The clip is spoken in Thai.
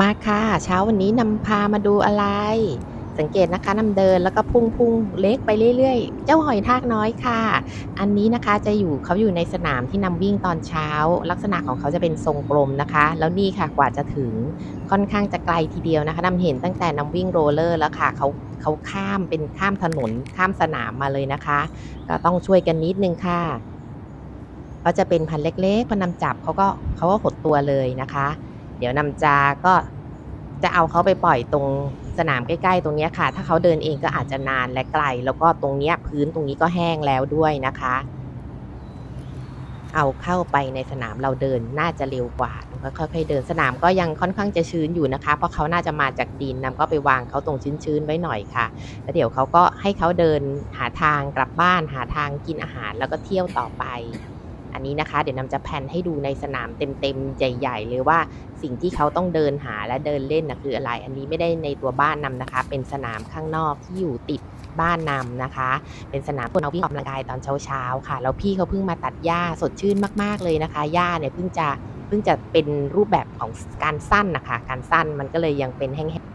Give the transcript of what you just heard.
มาค่ะเช้าวันนี้นำพามาดูอะไร สังเกตนะคะนำเดินแล้วก็พุ่งพุ่งเล็กไปเรื่อยๆ เจ้าหอยทากน้อยค่ะ อันนี้นะคะจะอยู่เขาอยู่ในสนามที่นำวิ่งตอนเช้า ลักษณะของเขาจะเป็นทรงกลมนะคะ แล้วนี่ค่ะกว่าจะถึงค่อนข้างจะไกลทีเดียวนะคะนำเห็นตั้งแต่นำวิ่งโรลเลอร์แล้วค่ะเขาเขาข้ามเป็นข้ามถนนข้ามสนามมาเลยนะคะ ก็ต้องช่วยกันนิดนึงค่ะก็จะเป็นพันเล็กๆพอนำจับเขาก็เขาก็หดตัวเลยนะคะ เดี๋ยวนำจาก็จะเอาเขาไปปล่อยตรงสนามใกล้ๆ ตรงนี้ค่ะ ถ้าเขาเดินเองก็อาจจะนานและไกล แล้วก็ตรงเนี้ยพื้นตรงนี้ก็แห้งแล้วด้วยนะคะ เอาเข้าไปในสนามเราเดินน่าจะเร็วกว่าค่อยๆเดินสนามก็ยังค่อนข้างจะชื้นอยู่นะคะ เพราะเขาน่าจะมาจากดินนำก็ไปวางเขาตรงชื้นๆไว้หน่อยค่ะแล้วเดี๋ยวเขาก็ให้เขาเดินหาทางกลับบ้านหาทางกินอาหารแล้วก็เที่ยวต่อไป อันนี้นะคะ เดี๋ยวนำจะแพนให้ดูในสนามเต็มๆ ใหญ่ๆเลยว่าสิ่งที่เขาต้องเดินหาและเดินเล่นนะคืออะไร อันนี้ไม่ได้ในตัวบ้านนำนะคะ เป็นสนามข้างนอกที่อยู่ติดบ้านนำนะคะ เป็นสนามคนเอาวิ่งออกกำลังกายตอนเช้าๆค่ะ แล้วพี่เขาเพิ่งมาตัดหญ้าสดชื่นมากๆเลยนะคะหญ้าเนี่ยเพิ่งจะเพิ่งจะเป็นรูปแบบของการสั้นนะคะ การสั้นมันก็เลยยังเป็นแห้งๆ